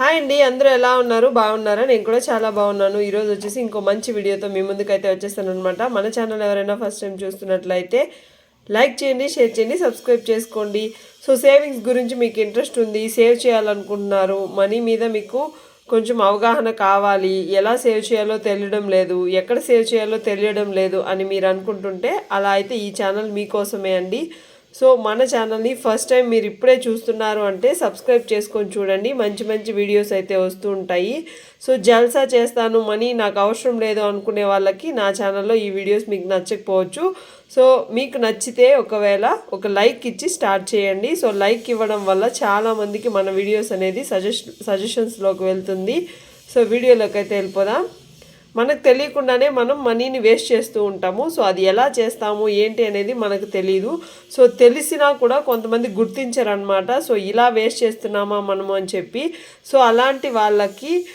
Hi అండి అందరూ ఎలా ఉన్నారు? బాగున్నారా? నేను కూడా చాలా బాగున్నాను. ఈరోజు వచ్చేసి ఇంకో మంచి వీడియోతో మీ ముందుకైతే వచ్చేస్తాను అనమాట మన ఛానల్ ఎవరైనా ఫస్ట్ టైం చూస్తున్నట్లయితే లైక్ చేయండి షేర్ చేయండి సబ్స్క్రైబ్ చేసుకోండి. సో సేవింగ్స్ గురించి మీకు ఇంట్రెస్ట్ ఉంది సేవ్ చేయాలనుకుంటున్నారు. మనీ మీద మీకు కొంచెం అవగాహన కావాలి. ఎలా సేవ్ చేయాలో తెలియడం లేదు ఎక్కడ సేవ్ చేయాలో తెలియడం లేదు అని మీరు అనుకుంటుంటే అలా అయితే ఈ ఛానల్ మీకోసమే అండి. సో మన ఛానల్ని ఫస్ట్ టైం మీరు ఇప్పుడే చూస్తున్నారు అంటే సబ్స్క్రైబ్ చేసుకొని చూడండి. మంచి మంచి వీడియోస్ అయితే వస్తూ ఉంటాయి. సో జల్సా చేస్తాను మనీ నాకు అవసరం లేదు అనుకునే వాళ్ళకి నా ఛానల్లో ఈ వీడియోస్ మీకు నచ్చకపోవచ్చు. సో మీకు నచ్చితే ఒకవేళ ఒక లైక్ ఇచ్చి స్టార్ట్ చేయండి. సో లైక్ ఇవ్వడం వల్ల చాలామందికి మన వీడియోస్ అనేది సజెషన్ సజెషన్స్లోకి వెళ్తుంది. సో వీడియోలోకి అయితే వెళ్ళిపోదాం. మనకు తెలియకుండానే మనం మనీని వేస్ట్ చేస్తూ ఉంటాము. సో అది ఎలా చేస్తాము? ఏంటి అనేది మనకు తెలియదు సో తెలిసినా కూడా కొంతమంది గుర్తించరనమాట సో ఇలా వేస్ట్ చేస్తున్నామా మనము అని చెప్పి. సో అలాంటి వాళ్ళకి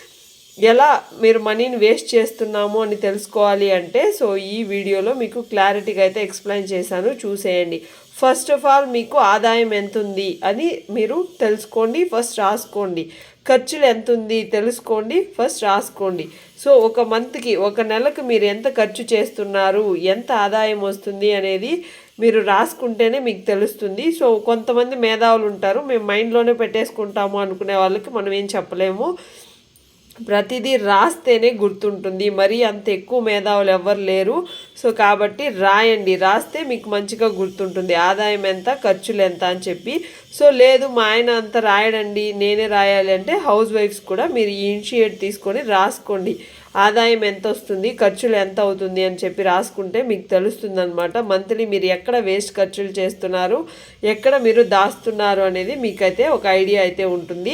ఎలా మీరు మనీని వేస్ట్ చేస్తున్నాము అని తెలుసుకోవాలి అంటే సో ఈ వీడియోలో మీకు క్లారిటీగా అయితే ఎక్స్ప్లెయిన్ చేశాను. చూసేయండి. ఫస్ట్ ఆఫ్ ఆల్ మీకు ఆదాయం ఎంత ఉంది అని మీరు తెలుసుకోండి. ఫస్ట్ రాసుకోండి. ఖర్చులు ఎంత ఉంది తెలుసుకోండి. ఫస్ట్ రాసుకోండి. సో ఒక మంత్కి ఒక నెలకు మీరు ఎంత ఖర్చు చేస్తున్నారు ఎంత ఆదాయం వస్తుంది అనేది మీరు రాసుకుంటేనే మీకు తెలుస్తుంది. సో కొంతమంది మేధావులు ఉంటారు మేము మైండ్లోనే పెట్టేసుకుంటాము అనుకునే వాళ్ళకి మనం ఏం చెప్పలేము. ప్రతిదీ రాస్తేనే గుర్తుంటుంది. మరీ అంత ఎక్కువ మేధావులు ఎవ్వరు లేరు. సో కాబట్టి రాయండి. రాస్తే మీకు మంచిగా గుర్తుంటుంది. ఆదాయం ఎంత ఖర్చులు ఎంత అని చెప్పి. సో లేదు మా ఆయన అంత రాయడండి నేనే రాయాలి అంటే హౌస్ వైఫ్స్ కూడా మీరు ఇనిషియేట్ తీసుకొని రాసుకోండి. ఆదాయం ఎంత వస్తుంది ఖర్చులు ఎంత అవుతుంది అని చెప్పి రాసుకుంటే మీకు తెలుస్తుంది అనమాట మంత్లీ మీరు ఎక్కడ వేస్ట్ ఖర్చులు చేస్తున్నారు ఎక్కడ మీరు దాస్తున్నారు అనేది మీకైతే ఒక ఐడియా అయితే ఉంటుంది.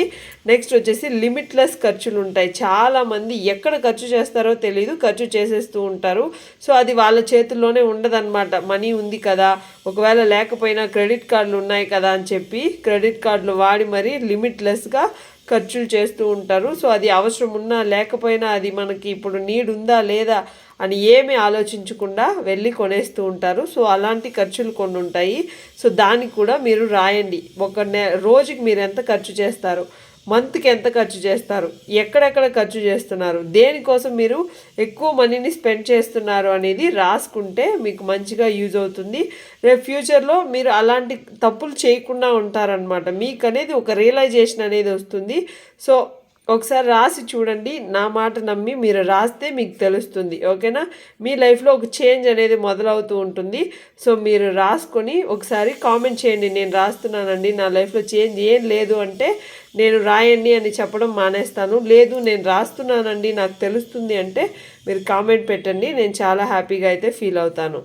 నెక్స్ట్ వచ్చేసి లిమిట్లెస్ ఖర్చులు ఉంటాయి. చాలామంది ఎక్కడ ఖర్చు చేస్తారో తెలియదు ఖర్చు చేసేస్తూ ఉంటారు. సో అది వాళ్ళ చేతుల్లోనే ఉండదన్నమాట. మనీ ఉంది కదా. ఒకవేళ లేకపోయినా క్రెడిట్ కార్డులు ఉన్నాయి కదా అని చెప్పి క్రెడిట్ కార్డులు వాడి మరీ లిమిట్లెస్గా ఖర్చులు చేస్తూ ఉంటారు. సో అది అవసరం ఉన్నా లేకపోయినా అది మనకి ఇప్పుడు నీడ్ ఉందా లేదా అని ఏమీ ఆలోచించకుండా వెళ్ళి కొనేస్తూ ఉంటారు. సో అలాంటి ఖర్చులు కొన్ని ఉంటాయి. సో దానికి కూడా మీరు రాయండి. ఒక నె రోజుకి మీరు ఎంత ఖర్చు చేస్తారు? మంత్కి ఎంత ఖర్చు చేస్తారు? ఎక్కడెక్కడ ఖర్చు చేస్తున్నారు? దేనికోసం మీరు ఎక్కువ మనీని స్పెండ్ చేస్తున్నారు అనేది రాసుకుంటే మీకు మంచిగా యూజ్ అవుతుంది. రేపు ఫ్యూచర్లో మీరు అలాంటి తప్పులు చేయకుండా ఉంటారనమాట మీకు అనేది ఒక రియలైజేషన్ అనేది వస్తుంది. సో ఒకసారి రాసి చూడండి. నా మాట నమ్మి మీరు రాస్తే మీకు తెలుస్తుంది. ఓకేనా? మీ లైఫ్లో ఒక చేంజ్ అనేది మొదలవుతూ ఉంటుంది. సో మీరు రాసుకొని ఒకసారి కామెంట్ చేయండి. నేను రాస్తున్నానండి. నా లైఫ్లో చేంజ్ ఏం లేదు అంటే నేను రాయండి అని చెప్పడం మానేస్తాను. లేదు నేను రాస్తున్నానండి. నాకు తెలుస్తుంది అంటే మీరు కామెంట్ పెట్టండి. నేను చాలా హ్యాపీగా అయితే ఫీల్ అవుతాను.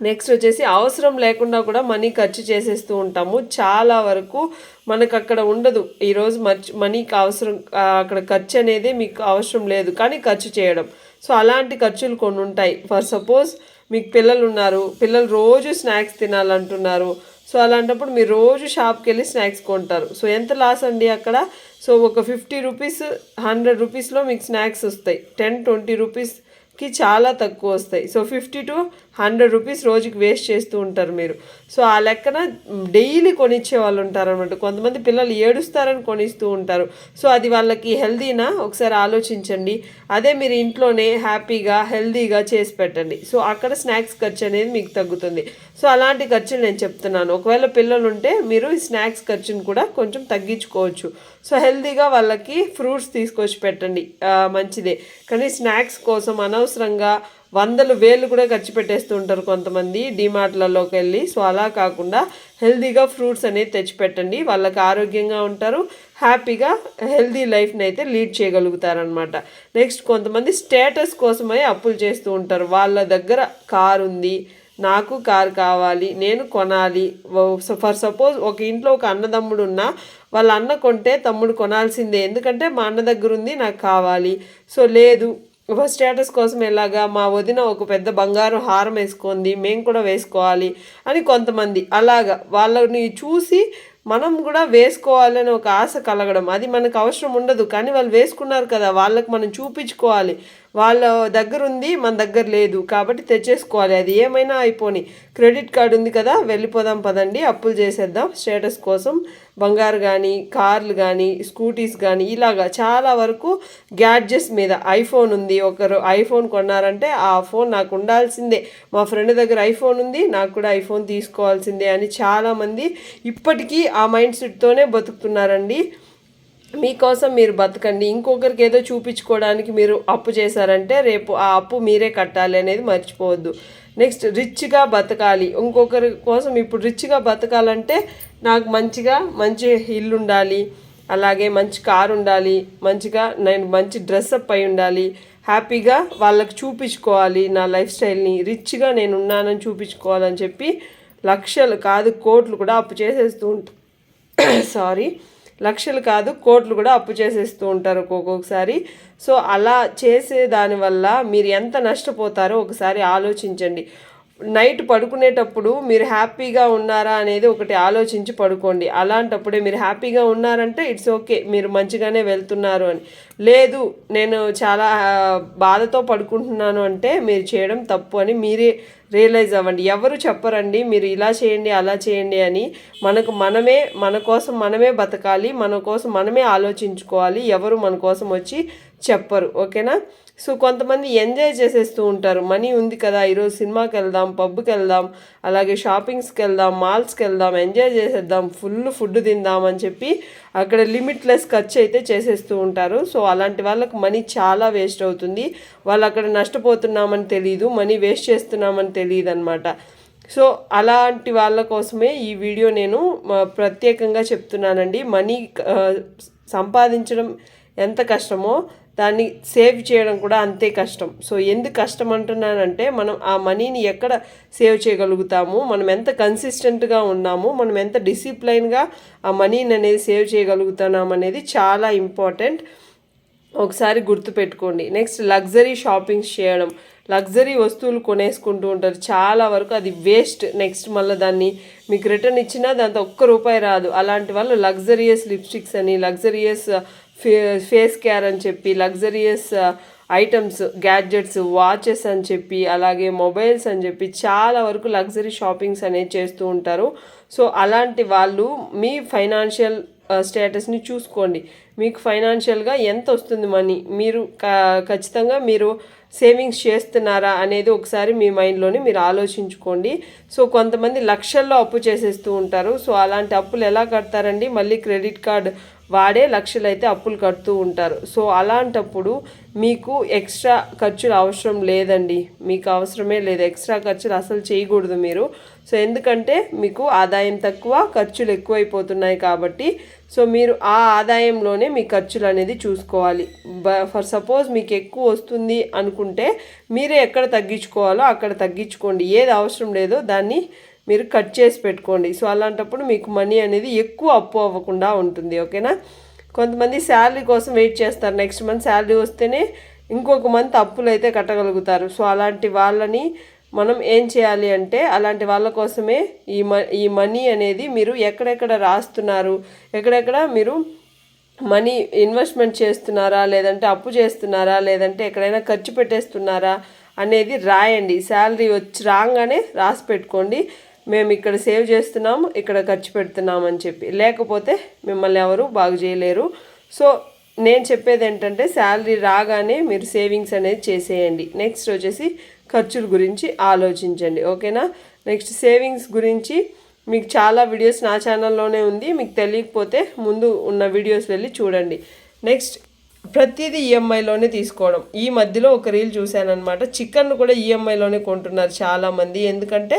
నెక్స్ట్ వచ్చేసి అవసరం లేకుండా కూడా మనీ ఖర్చు చేసేస్తూ ఉంటాము. చాలా వరకు మనకు అక్కడ ఉండదు. ఈరోజు మర్చి మనీకి అవసరం అక్కడ ఖర్చు అనేది మీకు అవసరం లేదు కానీ ఖర్చు చేయడం. సో అలాంటి ఖర్చులు కొన్ని ఉంటాయి. ఫర్ సపోజ్ మీకు పిల్లలు ఉన్నారు పిల్లలు రోజు స్నాక్స్ తినాలంటున్నారు. సో అలాంటప్పుడు మీరు రోజు షాప్కి వెళ్ళి స్నాక్స్ కొంటారు. సో ఎంత లాస్ అండి అక్కడ? సో ఒక ఫిఫ్టీ రూపీస్ హండ్రెడ్ రూపీస్లో మీకు స్నాక్స్ వస్తాయి. టెన్ ట్వంటీ రూపీస్కి చాలా తక్కువ వస్తాయి. So fifty to hundred rupees రోజుకి వేస్ట్ చేస్తూ ఉంటారు మీరు. సో ఆ లెక్కన డైలీ కొనిచ్చే వాళ్ళు ఉంటారు అనమాట కొంతమంది పిల్లలు ఏడుస్తారని కొనిస్తూ ఉంటారు. సో అది వాళ్ళకి హెల్దీనా? ఒకసారి ఆలోచించండి. అదే మీరు ఇంట్లోనే హ్యాపీగా హెల్దీగా చేసి పెట్టండి. సో అక్కడ స్నాక్స్ ఖర్చు అనేది మీకు తగ్గుతుంది. సో అలాంటి ఖర్చులు నేను చెప్తున్నాను. ఒకవేళ పిల్లలు ఉంటే మీరు ఈ స్నాక్స్ ఖర్చును కూడా కొంచెం తగ్గించుకోవచ్చు. సో హెల్దీగా వాళ్ళకి ఫ్రూట్స్ తీసుకొచ్చి పెట్టండి. మంచిదే. కానీ స్నాక్స్ కోసం అనవసరంగా వందలు వేలు కూడా ఖర్చు పెట్టేస్తూ ఉంటారు కొంతమంది. డిమార్ట్లలోకి వెళ్ళి సో అలా కాకుండా హెల్దీగా ఫ్రూట్స్ అనేది తెచ్చిపెట్టండి వాళ్ళకి ఆరోగ్యంగా ఉంటారు. హ్యాపీగా హెల్దీ లైఫ్ని అయితే లీడ్ చేయగలుగుతారనమాట నెక్స్ట్ కొంతమంది స్టేటస్ కోసమై అప్పులు చేస్తూ ఉంటారు. వాళ్ళ దగ్గర కార్ ఉంది. నాకు కార్ కావాలి. నేను కొనాలి. ఫర్ సపోజ్ ఒక ఇంట్లో ఒక అన్నదమ్ముడు ఉన్నా వాళ్ళ అన్న కొంటే తమ్ముడు కొనాల్సిందే. ఎందుకంటే మా అన్న దగ్గర ఉంది నాకు కావాలి. సో లేదు. స్టేటస్ కోసం ఎలాగా మా వదిన ఒక పెద్ద బంగారు హారం వేసుకుంది మేము కూడా వేసుకోవాలి అని కొంతమంది. అలాగా వాళ్ళని చూసి మనం కూడా వేసుకోవాలని ఒక ఆశ కలగడం. అది మనకు అవసరం ఉండదు. కానీ వాళ్ళు వేసుకున్నారు కదా వాళ్ళకి మనం చూపించుకోవాలి. వాళ్ళ దగ్గర ఉంది మన దగ్గర లేదు. కాబట్టి తెచ్చేసుకోవాలి. అది ఏమైనా అయిపోని. క్రెడిట్ కార్డు ఉంది కదా వెళ్ళిపోదాం పదండి. అప్పులు చేసేద్దాం. స్టేటస్ కోసం బంగారు కానీ కార్లు కానీ స్కూటీస్ కానీ ఇలాగా చాలా వరకు గ్యాడ్జెట్స్ మీద. ఐఫోన్ ఉంది. ఒకరు ఐఫోన్ కొన్నారంటే ఆ ఫోన్ నాకు ఉండాల్సిందే. మా ఫ్రెండ్ దగ్గర ఐఫోన్ ఉంది. నాకు కూడా ఐఫోన్ తీసుకోవాల్సిందే అని చాలామంది ఇప్పటికీ ఆ మైండ్ సెట్తోనే బతుకుతున్నారండి. మీకోసం మీరు బతకండి. ఇంకొకరికి ఏదో చూపించుకోవడానికి మీరు అప్పు చేశారంటే రేపు ఆ అప్పు మీరే కట్టాలి అనేది మర్చిపోవద్దు. నెక్స్ట్ రిచ్గా బతకాలి. ఇంకొకరి కోసం ఇప్పుడు రిచ్గా బతకాలంటే నాకు మంచిగా మంచి ఇల్లు ఉండాలి. అలాగే మంచి కారు ఉండాలి. మంచిగా నేను మంచి డ్రెస్అప్ అయి ఉండాలి. హ్యాపీగా వాళ్ళకి చూపించుకోవాలి నా లైఫ్ స్టైల్ని రిచ్గా నేను ఉన్నానని చూపించుకోవాలని చెప్పి లక్షలు కాదు కోట్లు కూడా అప్పు చేసేస్తూ ఉంటా. సారీ లక్షలు కాదు కోట్లు కూడా అప్పు చేసేస్తూ ఉంటారు ఒక్కొక్కసారి సో అలా చేసే దానివల్ల మీరు ఎంత నష్టపోతారో ఒకసారి ఆలోచించండి. నైట్ పడుకునేటప్పుడు మీరు హ్యాపీగా ఉన్నారా అనేది ఒకటి ఆలోచించి పడుకోండి. అలాంటప్పుడే మీరు హ్యాపీగా ఉన్నారంటే ఇట్స్ ఓకే మీరు మంచిగానే వెళ్తున్నారు అని. లేదు నేను చాలా బాధతో పడుకుంటున్నాను అంటే మీరు చేయడం తప్పు అని మీరే రియలైజ్ అవ్వండి. ఎవరు చెప్పరండి మీరు ఇలా చేయండి అలా చేయండి అని మనకు మనమే మన కోసం మనమే బతకాలి మన కోసం మనమే ఆలోచించుకోవాలి. ఎవరు మన కోసం వచ్చి చెప్పరు. ఓకేనా? సో కొంతమంది ఎంజాయ్ చేసేస్తూ ఉంటారు. మనీ ఉంది కదా ఈరోజు సినిమాకి వెళ్దాం పబ్కి వెళ్దాం అలాగే షాపింగ్స్కి వెళ్దాం మాల్స్కి వెళ్దాం ఎంజాయ్ చేసేద్దాం ఫుల్ ఫుడ్ తిందాం అని చెప్పి అక్కడ లిమిట్లెస్ ఖర్చు అయితే చేసేస్తూ ఉంటారు. సో అలాంటి వాళ్ళకి మనీ చాలా వేస్ట్ అవుతుంది. వాళ్ళు అక్కడ నష్టపోతున్నామని తెలియదు మనీ వేస్ట్ చేస్తున్నామని తెలియదు అనమాట సో అలాంటి వాళ్ళ కోసమే ఈ వీడియో నేను ప్రత్యేకంగా చెప్తున్నానండి. మనీ సంపాదించడం ఎంత కష్టమో దాన్ని సేవ్ చేయడం కూడా అంతే కష్టం. సో ఎందుకు కష్టం అంటున్నానంటే మనం ఆ మనీని ఎక్కడ సేవ్ చేయగలుగుతాము మనం ఎంత కన్సిస్టెంట్గా ఉన్నాము మనం ఎంత డిసిప్లైన్గా ఆ మనీని అనేది సేవ్ చేయగలుగుతున్నాం అనేది చాలా ఇంపార్టెంట్ ఒకసారి గుర్తుపెట్టుకోండి. నెక్స్ట్ లగ్జరీ షాపింగ్స్ చేయడం. లగ్జరీ వస్తువులు కొనేసుకుంటూ ఉంటారు. చాలా వరకు అది వేస్ట్. నెక్స్ట్ మళ్ళీ దాన్ని మీకు రిటర్న్ ఇచ్చినా దాంతో ఒక్క రూపాయి రాదు. అలాంటి వాళ్ళు లగ్జరియస్ లిప్స్టిక్స్ అని లగ్జరియస్ ఫే ఫేస్ కేర్ అని చెప్పి లగ్జరియస్ ఐటమ్స్ గ్యాడ్జెట్స్ వాచెస్ అని చెప్పి అలాగే మొబైల్స్ అని చెప్పి చాలా వరకు లగ్జరీ షాపింగ్స్ అనేది చేస్తూ ఉంటారు. సో అలాంటి వాళ్ళు మీ ఫైనాన్షియల్ స్టేటస్ని చూసుకోండి. మీకు ఫైనాన్షియల్గా ఎంత వస్తుంది మనీ? మీరు క- ఖచ్చితంగా మీరు సేవింగ్స్ చేస్తున్నారా అనేది ఒకసారి మీ మైండ్లోనే మీరు ఆలోచించుకోండి. సో కొంతమంది లక్షల్లో అప్పు చేసేస్తూ ఉంటారు. సో అలాంటి అప్పులు ఎలా కడతారండి? మళ్ళీ క్రెడిట్ కార్డ్ వాడే లక్షలైతే అప్పులు కడుతూ ఉంటారు. సో అలాంటప్పుడు మీకు ఎక్స్ట్రా ఖర్చులు అవసరం లేదండి. మీకు అవసరమే లేదు. ఎక్స్ట్రా ఖర్చులు అసలు చేయకూడదు మీరు. సో ఎందుకంటే మీకు ఆదాయం తక్కువ ఖర్చులు ఎక్కువైపోతున్నాయి కాబట్టి. సో మీరు ఆ ఆదాయంలోనే మీ ఖర్చులు అనేది చూసుకోవాలి. బ ఫర్ సపోజ్ మీకు ఎక్కువ వస్తుంది అనుకుంటే మీరే ఎక్కడ తగ్గించుకోవాలో అక్కడ తగ్గించుకోండి. ఏది అవసరం లేదో దాన్ని మీరు కట్ చేసి పెట్టుకోండి. సో అలాంటప్పుడు మీకు మనీ అనేది ఎక్కువ అప్పు అవ్వకుండా ఉంటుంది. ఓకేనా? కొంతమంది శాలరీ కోసం వెయిట్ చేస్తారు. నెక్స్ట్ మంత్ శాలరీ వస్తేనే ఇంకొక మంత్ అప్పులు అయితే కట్టగలుగుతారు. సో అలాంటి వాళ్ళని మనం ఏం చేయాలి అంటే అలాంటి వాళ్ళ కోసమే ఈ మ ఈ మనీ అనేది మీరు ఎక్కడెక్కడ రాస్తున్నారు? ఎక్కడెక్కడ మీరు మనీ ఇన్వెస్ట్మెంట్ చేస్తున్నారా? లేదంటే అప్పు చేస్తున్నారా? లేదంటే ఎక్కడైనా ఖర్చు పెట్టేస్తున్నారా? అనేది రాయండి. శాలరీ వచ్చి రాగానే రాసి పెట్టుకోండి. మేము ఇక్కడ సేవ్ చేస్తున్నాం ఇక్కడ ఖర్చు పెడుతున్నాం అని చెప్పి. లేకపోతే మిమ్మల్ని ఎవరు బాగు చేయలేరు. సో నేను చెప్పేది ఏంటంటే శాలరీ రాగానే మీరు సేవింగ్స్ అనేది చేసేయండి. నెక్స్ట్ వచ్చేసి ఖర్చుల గురించి ఆలోచించండి. ఓకేనా? నెక్స్ట్ సేవింగ్స్ గురించి మీకు చాలా వీడియోస్ నా ఛానల్లోనే ఉంది. మీకు తెలియకపోతే ముందు ఉన్న వీడియోస్ వెళ్ళి చూడండి. నెక్స్ట్ ప్రతిదీ ఈఎంఐలోనే తీసుకోవడం. ఈ మధ్యలో ఒక రీల్ చూశానమాట చికెన్ కూడా ఈఎంఐలోనే కొంటున్నారు చాలామంది. ఎందుకంటే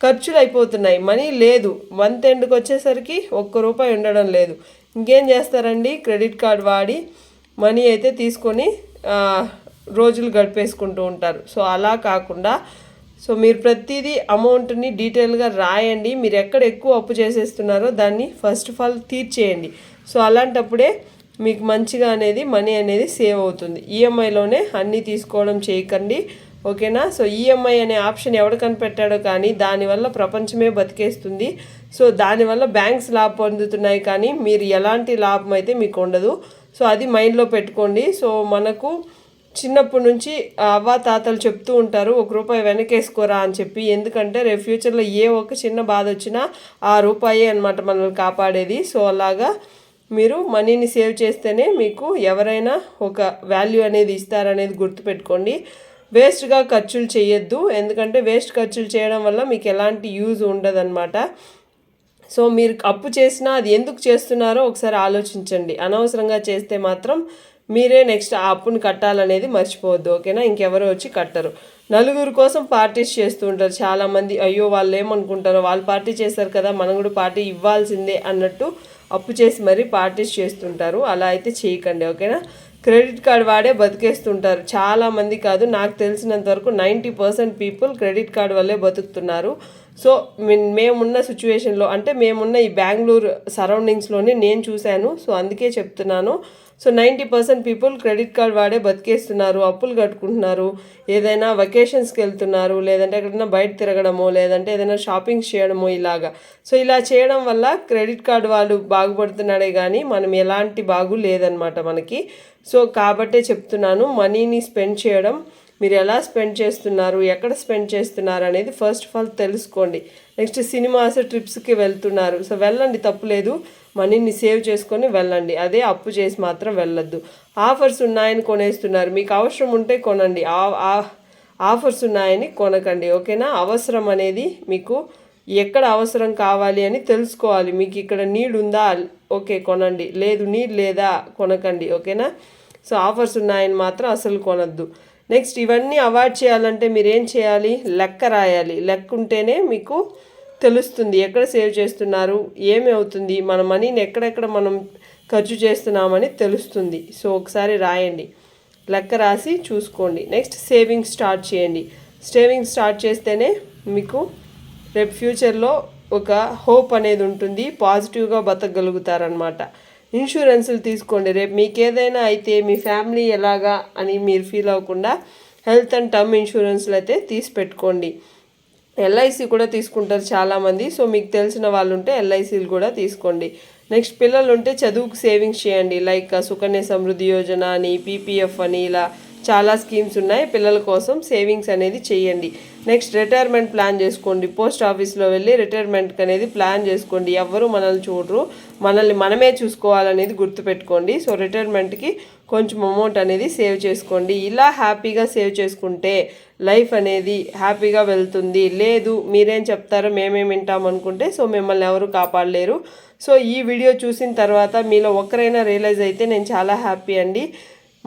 ఖర్చులు అయిపోతున్నాయి మనీ లేదు. మంత్ ఎండ్కి వచ్చేసరికి ఒక్క రూపాయి ఉండడం లేదు. ఇంకేం చేస్తారండి? క్రెడిట్ కార్డ్ వాడి మనీ అయితే తీసుకొని రోజులు గడిపేసుకుంటూ ఉంటారు. సో అలా కాకుండా సో మీరు ప్రతిదీ అమౌంట్ని డీటెయిల్గా రాయండి. మీరు ఎక్కడ ఎక్కువ అప్పు చేసేస్తున్నారో దాన్ని ఫస్ట్ ఆఫ్ ఆల్ తీర్చేయండి. సో అలాంటప్పుడే మీకు మంచిగా అనేది మనీ అనేది సేవ్ అవుతుంది. ఈఎంఐలోనే అన్నీ తీసుకోవడం చేయకండి. ఓకేనా? సో ఈఎంఐ అనే ఆప్షన్ ఎవడు కనిపెట్టాడో కానీ దానివల్ల ప్రపంచమే బతికేస్తుంది. సో దానివల్ల బ్యాంక్స్ లాభం పొందుతున్నాయి కానీ మీరు ఎలాంటి లాభం అయితే మీకు ఉండదు. సో అది మైండ్లో పెట్టుకోండి. సో మనకు చిన్నప్పటి నుంచి అవ్వ తాతలు చెప్తూ ఉంటారు ఒక రూపాయి వెనకేసుకోరా అని చెప్పి. ఎందుకంటే రేపు ఫ్యూచర్లో ఏ ఒక్క చిన్న బాధ వచ్చినా ఆ రూపాయే అనమాట మనల్ని కాపాడేది. సో అలాగా మీరు మనీని సేవ్ చేస్తేనే మీకు ఎవరైనా ఒక వాల్యూ అనేది ఇస్తారనేది గుర్తుపెట్టుకోండి. వేస్ట్గా ఖర్చులు చేయొద్దు. ఎందుకంటే వేస్ట్ ఖర్చులు చేయడం వల్ల మీకు ఎలాంటి యూజ్ ఉండదన్నమాట. సో మీరు అప్పు చేసినా అది ఎందుకు చేస్తున్నారో ఒకసారి ఆలోచించండి. అనవసరంగా చేస్తే మాత్రం మీరే నెక్స్ట్ ఆ అప్పును కట్టాలనేది మర్చిపోవద్దు. ఓకేనా? ఇంకెవరు వచ్చి కట్టరు. నలుగురు కోసం పార్టీస్ చేస్తూ ఉంటారు. చాలామంది అయ్యో వాళ్ళు ఏమనుకుంటారో వాళ్ళు పార్టీ చేస్తారు కదా మనం కూడా పార్టీ ఇవ్వాల్సిందే అన్నట్టు అప్పు చేసి మరీ పార్టీస్ చేస్తుంటారు. అలా అయితే చేయకండి ఓకేనా? క్రెడిట్ కార్డ్ వాడే బతికేస్తుంటారు. చాలా మంది కాదు నాకు తెలిసినంత వరకు ninety percent people credit card వల్లే బతుకుతున్నారు. సో మేమున్న సిచ్యువేషన్లో అంటే మేమున్న ఈ బెంగళూరు సరౌండింగ్స్లోనే నేను చూశాను. సో అందుకే చెప్తున్నాను. So ninety percent people credit card వాడే బతికేస్తున్నారు అప్పులు కట్టుకుంటున్నారు. ఏదైనా వెకేషన్స్కి వెళ్తున్నారు లేదంటే ఎక్కడైనా బయట తిరగడమో లేదంటే ఏదైనా షాపింగ్ చేయడమో ఇలాగా. సో ఇలా చేయడం వల్ల క్రెడిట్ కార్డ్ వాళ్ళు బాగుపడుతున్నాడే కానీ మనం ఎలాంటి బాగు లేదనమాట మనకి. సో కాబట్టే చెప్తున్నాను మనీని స్పెండ్ చేయడం మీరు ఎలా స్పెండ్ చేస్తున్నారు ఎక్కడ స్పెండ్ చేస్తున్నారు అనేది ఫస్ట్ ఆఫ్ ఆల్ తెలుసుకోండి. నెక్స్ట్ సినిమాస్ ట్రిప్స్కి వెళ్తున్నారు. సో వెళ్ళండి తప్పులేదు మనీని సేవ్ చేసుకొని వెళ్ళండి. అదే అప్పు చేసి మాత్రం వెళ్ళొద్దు. ఆఫర్స్ ఉన్నాయని కొనేస్తున్నారు. మీకు అవసరం ఉంటే కొనండి. ఆఫర్స్ ఉన్నాయని కొనకండి. ఓకేనా? అవసరం అనేది మీకు ఎక్కడ అవసరం కావాలి అని తెలుసుకోవాలి. మీకు ఇక్కడ నీడ్ ఉందా? ఓకే కొనండి. లేదు నీడ్ లేదా? కొనకండి. ఓకేనా? సో ఆఫర్స్ ఉన్నాయని మాత్రం అసలు కొనద్దు. నెక్స్ట్ ఇవన్నీ అవాయిడ్ చేయాలంటే మీరు ఏం చేయాలి? లెక్క రాయాలి. లెక్క ఉంటేనే మీకు తెలుస్తుంది ఎక్కడ సేవ్ చేస్తున్నారు ఏమి అవుతుంది మన మనీని ఎక్కడెక్కడ మనం ఖర్చు చేస్తున్నామని తెలుస్తుంది. సో ఒకసారి రాయండి. లెక్క రాసి చూసుకోండి. నెక్స్ట్ సేవింగ్ స్టార్ట్ చేయండి. సేవింగ్ స్టార్ట్ చేస్తేనే మీకు రేపు ఫ్యూచర్లో ఒక హోప్ అనేది ఉంటుంది. పాజిటివ్గా బతకగలుగుతారనమాట ఇన్సూరెన్సులు తీసుకోండి. రేపు మీకు ఏదైనా అయితే మీ ఫ్యామిలీ ఎలాగా అని మీరు ఫీల్ అవ్వకుండా హెల్త్ అండ్ టర్మ్ ఇన్సూరెన్స్లు అయితే తీసి పెట్టుకోండి. ఎల్ఐసి కూడా తీసుకుంటారు చాలామంది. సో మీకు తెలిసిన వాళ్ళు ఉంటే ఎల్ఐసీలు కూడా తీసుకోండి. నెక్స్ట్ పిల్లలు ఉంటే చదువుకు సేవింగ్స్ చేయండి. లైక్ సుకన్య సమృద్ధి యోజన అని పీపీఎఫ్ అని ఇలా చాలా స్కీమ్స్ ఉన్నాయి. పిల్లల కోసం సేవింగ్స్ అనేది చేయండి. నెక్స్ట్ రిటైర్మెంట్ ప్లాన్ చేసుకోండి. పోస్ట్ ఆఫీస్లో వెళ్ళి రిటైర్మెంట్కి అనేది ప్లాన్ చేసుకోండి. ఎవ్వరు మనల్ని చూడరు. మనల్ని మనమే చూసుకోవాలనేది గుర్తుపెట్టుకోండి. సో రిటైర్మెంట్కి కొంచెం అమౌంట్ అనేది సేవ్ చేసుకోండి. ఇలా హ్యాపీగా సేవ్ చేసుకుంటే లైఫ్ అనేది హ్యాపీగా వెళ్తుంది. లేదు మీరేం చెప్తారో మేమేం వింటాం అనుకుంటే సో మిమ్మల్ని ఎవరు కాపాడలేరు. సో ఈ వీడియో చూసిన తర్వాత మీలో ఒక్కరైనా రియలైజ్ అయితే నేను చాలా హ్యాపీ అండి.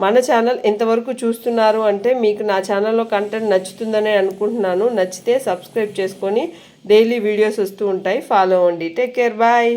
మన ఛానల్ ఎంతవరకు చూస్తున్నారు అంటే మీకు నా ఛానల్లో కంటెంట్ నచ్చుతుందనే అనుకుంటున్నాను. నచ్చితే సబ్స్క్రైబ్ చేసుకొని డైలీ వీడియోస్ వస్తూ ఉంటాయి. ఫాలో అవ్వండి. Take care. బాయ్.